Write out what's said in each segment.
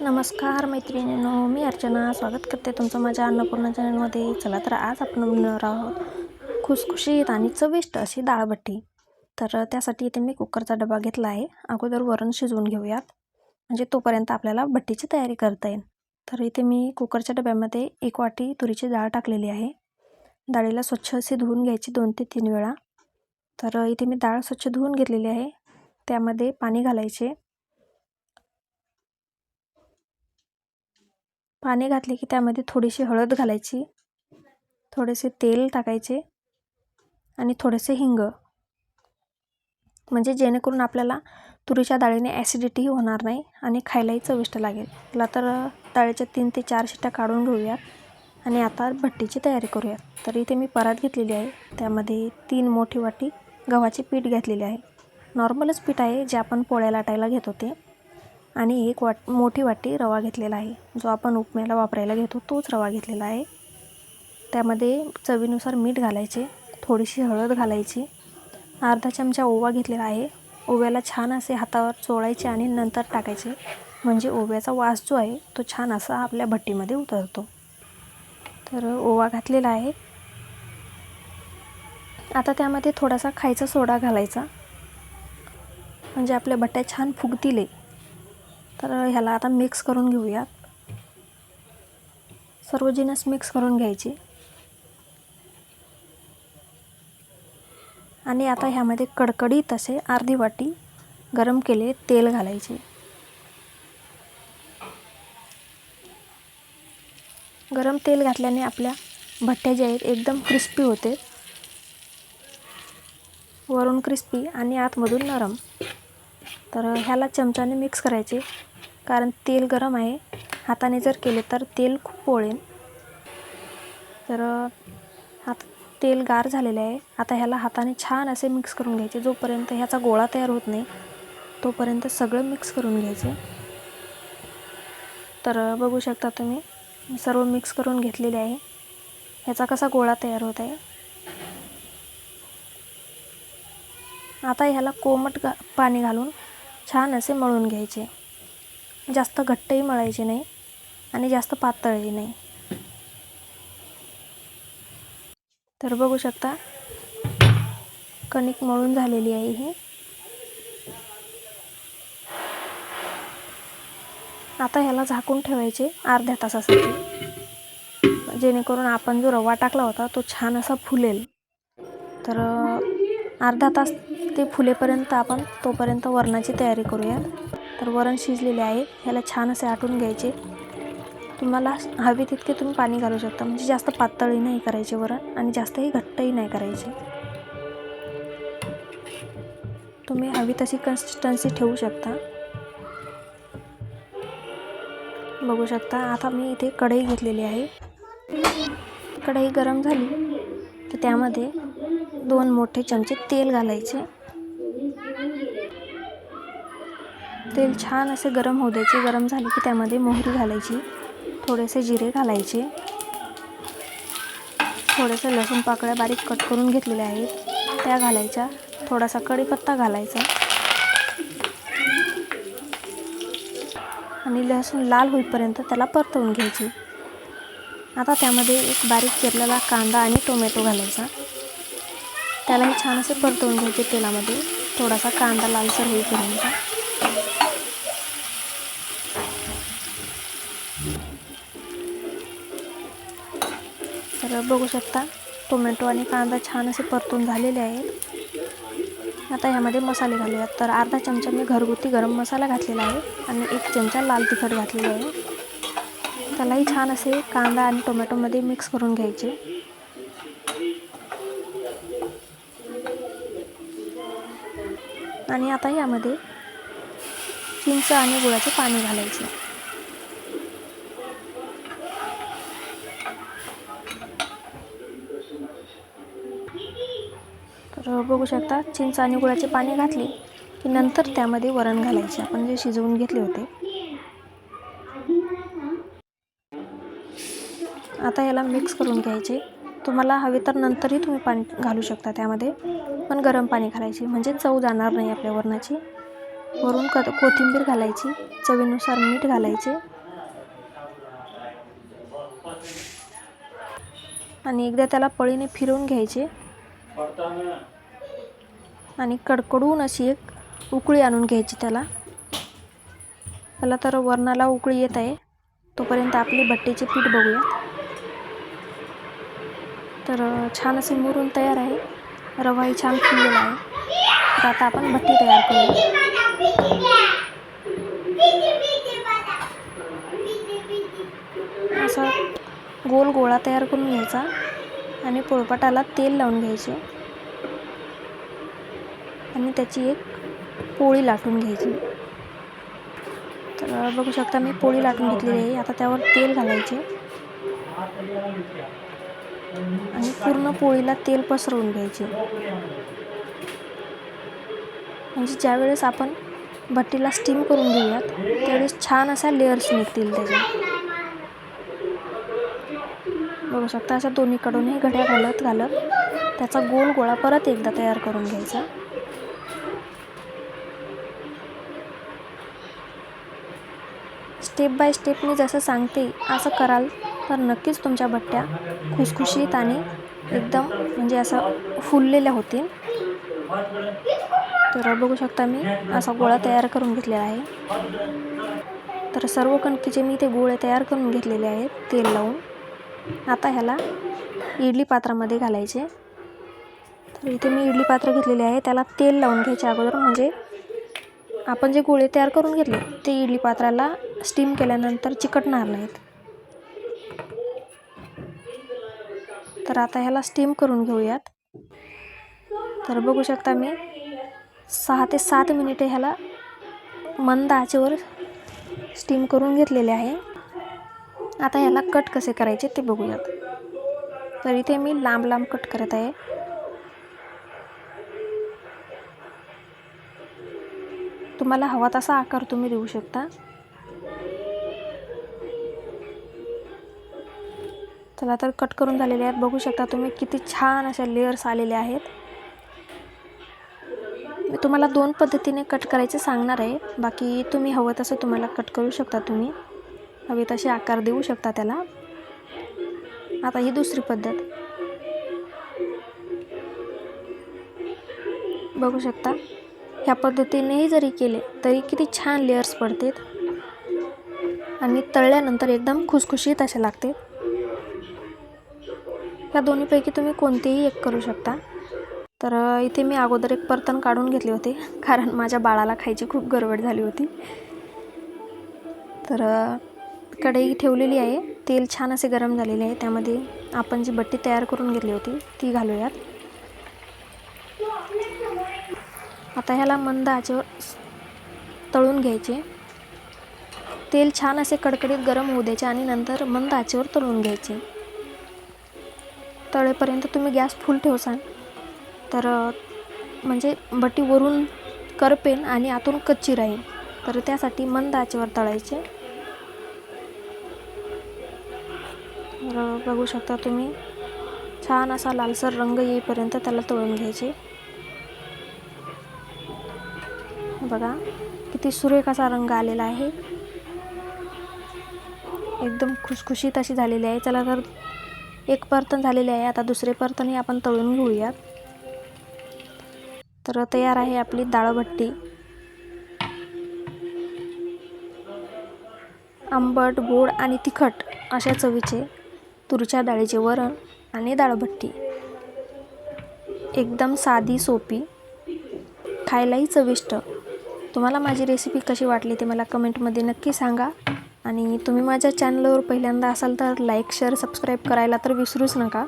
नमस्कार मैत्रिणींनो मी अर्चना. स्वागत करते तुमचं माझ्या अन्नपूर्णा चॅनलमध्ये. चला तर आज आपण बनवणार आहोत खुसखुशीत आणि चविष्ट अशी डाळबट्टी तर त्यासाठी इथे मी कुकरचा डबा घेतला आहे. अगोदर वरण शिजवून घेऊयात. म्हणजे तोपर्यंत आपल्याला भट्टीची तयारी करता येईल. तर इथे मी कुकरच्या डब्यामध्ये एक वाटी तुरीची डाळ टाकलेली आहे. डाळीला स्वच्छ अशी धुवून घ्यायची दोन ते तीन वेळा. तर इथे मी डाळ स्वच्छ धुवून घेतलेली आहे. त्यामध्ये पाणी घालायचे. पाणी घातले की त्यामध्ये थोडीशी हळद घालायची थोडेसे तेल टाकायचे आणि थोडेसे हिंग. म्हणजे जेणेकरून आपल्याला तुरीच्या डाळीने ॲसिडिटीही होणार नाही आणि खायलाही चविष्ट लागेल. त्याला तर डाळीच्या तीन ते चार शिट्ट्या काढून घेऊयात आणि आता भट्टीची तयारी करूयात. तर इथे मी परात घेतलेली आहे. त्यामध्ये तीन मोठी वाटी गव्हाचे पीठ घेतलेले आहे. नॉर्मलच पीठ आहे जे आपण पोळ्या लाटायला घेत होते. आणि एक वाट मोठी वाटी रवा घेतलेला आहे. जो आपण उपम्याला वापरायला घेतो तोच रवा घेतलेला आहे. त्यामध्ये चवीनुसार मीठ घालायचे थोडीशी हळद घालायची अर्धा चमचा ओवा घेतलेला आहे. ओव्याला छान असे हातावर चोळायचे आणि नंतर टाकायचे. म्हणजे ओव्याचा वास जो आहे तो छान असा आपल्या भट्टीमध्ये उतरतो. तर ओवा घातलेला आहे. आता त्यामध्ये थोडासा खायचा सोडा घालायचा. म्हणजे आपल्या भट्ट्या छान फुगतील. तर ह्याला आता मिक्स करून घेऊयात. सर्व जिनस मिक्स करून घ्यायचे. आणि आता ह्यामध्ये कडकडीत असे अर्धी वाटी गरम केले तेल घालायचे. गरम तेल घातल्याने आपल्या भट्ट्या ज्या आहेत एकदम क्रिस्पी होते. वरून क्रिस्पी आणि आतमधून नरम. तर ह्याला चमच्याने मिक्स करायचे. कारण तेल गरम आहे. हाताने जर केले तर तेल खूप पोळेल तर हात तेल गार झालेले आहे. आता ह्याला हाताने छान असे मिक्स करून घ्यायचे. जोपर्यंत ह्याचा गोळा तयार होत नाही तोपर्यंत सगळं मिक्स करून घ्यायचे. तर बघू शकता तुम्ही सर्व मिक्स करून घेतलेले आहे. ह्याचा कसा गोळा तयार होत आहे? आता ह्याला कोमट घा पाणी घालून छान असे मळून घ्यायचे. जास्त घट्टही मळायचे नाही आणि जास्त पातळही नाही. तर बघू शकता कणिक मळून झालेली आहे ही. आता ह्याला झाकून ठेवायचे अर्ध्या तासासाठी. जेणेकरून आपण जो रवा टाकला होता तो छान असा फुलेल. तर अर्धा तास ते फुलेपर्यंत आपण तोपर्यंत वरणाची तयारी करूया. तर वरण शिजलेले आहे. ह्याला छान असे आटून घ्यायचे. तुम्हाला हवे तितके तुम्ही पाणी घालू शकता. म्हणजे जास्त पातळी नाही करायचे वरण आणि जास्तही घट्टही नाही करायचे. तुम्ही हवी तशी कन्सिस्टन्सी ठेवू शकता. बघू शकता आता मी इथे कढई घेतलेली आहे. कढई गरम झाली तर त्यामध्ये दोन मोठे चमचे तेल घालायचे. तेल छान असे गरम होऊ द्यायचे. गरम झाले की त्यामध्ये मोहरी घालायची. थोडेसे जिरे घालायचे. थोडेसे लसूण पाकळ्या बारीक कट करून घेतलेल्या आहेत. त्या घालायच्या. थोडासा कढीपत्ता घालायचा. आणि लसूण लाल होईपर्यंत त्याला परतवून घ्यायची. आता त्यामध्ये एक बारीक चिरलेला कांदा आणि टोमॅटो घालायचा. त्यालाही छान असे परतवून घ्यायचे तेलामध्ये. थोडासा कांदा लालसर होईपर्यंत. तर बघू शकता टोमॅटो आणि कांदा छान असे परतून झालेले आहेत. आता ह्यामध्ये मसाले घालूयात. तर अर्धा चमचा मी घरगुती गरम मसाला घातलेला आहे आणि एक चमचा लाल तिखट घातलेला आहे. त्यालाही छान असे कांदा आणि टोमॅटोमध्ये मिक्स करून घ्यायचे. आणि आता यामध्ये चिंच आणि गुळाचे पाणी घालायचे तर बघू शकता. चिंच आणि गुळाचे पाणी घातले की नंतर त्यामध्ये वरण घालायचे. आपण जे शिजवून घेतले होते. आता याला मिक्स करून घ्यायचे. तुम्हाला हवे तर नंतरही तुम्ही पाणी घालू शकता त्यामध्ये. पण गरम पाणी घालायचे. म्हणजे चव जाणार नाही आपल्या वरणाची. वरून क कोथिंबीर घालायची. चवीनुसार मीठ घालायचे. आणि एकदा त्याला पळीने फिरवून घ्यायचे. आणि कडकडून अशी एक उकळी आणून घ्यायची त्याला. त्याला तर वरणाला उकळी येत आहे. तोपर्यंत आपली भट्टीचे पीठ बघूया. तर छान असे मुरून तयार आहे. रवाही छान फुललेला आहे. तर आता आपण भट्टी तयार करूया. असा गोल गोळा तयार करून घ्यायचा आणि पोळपाटाला तेल लावून घ्यायचे. आणि त्याची एक पोळी लाटून घ्यायची. तर बघू शकता मी पोळी लाटून घेतलेली आहे. आता त्यावर तेल घालायचे. आणि पूर्ण पोळीला तेल पसरवून घ्यायचे. म्हणजे ज्यावेळेस आपण भट्टीला स्टीम करून घेऊयात त्यावेळेस छान असा लेअर्स निघतील त्याचे बघू शकता अशा दोन्हीकडूनही घड्या घालत घालत त्याचा गोल गोळा परत एकदा तयार करून घ्यायचा. स्टेप बाय स्टेप मी जसं सांगते असं कराल तर नक्कीच तुमच्या बट्ट्या खुसखुशीत आणि एकदम म्हणजे असं फुललेल्या होतील. तर बघू शकता मी असा गोळा तयार करून घेतलेला आहे. तर सर्व कणकीचे मी ते गोळे तयार करून घेतलेले आहेत तेल लावून आता ह्याला इडली पात्रामध्ये घालायचे. तर इथे मी इडली पात्र घेतलेले आहे त्याला तेल लावून घ्यायच्या अगोदर म्हणजे आपण जे गोळे तयार करून घेतले ते इडली पात्राला स्टीम केल्यानंतर चिकटणार नाहीत. तर आता ह्याला स्टीम करून घेऊयात. तर बघू शकता मी सहा ते सात मिनिटे ह्याला मंद आचेवर स्टीम करून घेतलेले आहे. आता ह्याला कट कसे करायचे ते बघूयात. तर इथे मी लांब लांब कट करत आहे. तुम्हाला हवा तसा आकार तुम्ही देऊ शकता. चला तर कट करून झालेले आहेत. बघू शकता तुम्ही किती छान अशा लेअर्स आलेले आहेत. मी तुम्हाला दोन पद्धतीने कट करायचे सांगणार आहे. बाकी तुम्ही हवं तसं तुम्हाला कट करू शकता तुम्ही. हवे तसे आकार देऊ शकता त्याला. आता ही दुसरी पद्धत. बघू शकता. ह्या पद्धतीनेही जरी केले तरी किती छान लेअर्स पडतात. आणि तळल्यानंतर एकदम खुसखुशीत असे लागते. ह्या दोन्हीपैकी तुम्ही कोणतेही एक करू शकता. तर इथे मी अगोदर एक बर्तन काढून घेतले होते कारण माझ्या बाळाला खायची खूप गरबड झाली होती. तर कढई ठेवलेली आहे. तेल छान असे गरम झालेले आहे. त्यामध्ये आपण जी बट्टी तयार करून घेतली होती ती घालूयात. आता ह्याला मंद आचेवर तळून घ्यायचे. तेल छान असे कडकडीत गरम होऊ द्यायचे आणि नंतर मंद आचेवर तळून घ्यायचे. तळेपर्यंत तुम्ही गॅस फुल ठेवसान तर म्हणजे बटीवरून वरून करपेन आणि आतून कच्ची राहील तर त्यासाठी मंद आचेवर तळायचे. तर बघू शकता तुम्ही छान असा लालसर रंग येईपर्यंत त्याला तळून घ्यायचे. बघा किती सुरेख असा रंग आलेला आहे. एकदम खुशखुशीत अशी झालेली आहे. चला तर एक परतन झालेले आहे. आता दुसरे परतनही आपण तळून घेऊयात. तर तयार आहे आपली डाळभट्टी. आंबट गोड आणि तिखट अशा चवीचे तुरीच्या डाळीचे वरण आणि डाळभट्टी. एकदम साधी सोपी खायलाही चविष्ट. तुम्हाला माझी रेसिपी कशी वाटली ते मला कमेंटमध्ये नक्की सांगा. आणि तुम्ही माझ्या चॅनलवर पहिल्यांदा असाल तर लाईक शेअर सबस्क्राईब करायला तर विसरूच नका.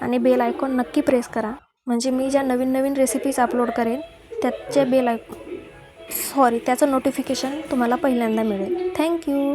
आणि बेल आयकॉन नक्की प्रेस करा. म्हणजे मी ज्या नवीन नवीन रेसिपीज अपलोड करेन त्याचे बेल आयकॉन सॉरी त्याचं नोटिफिकेशन तुम्हाला पहिल्यांदा मिळेल. थँक्यू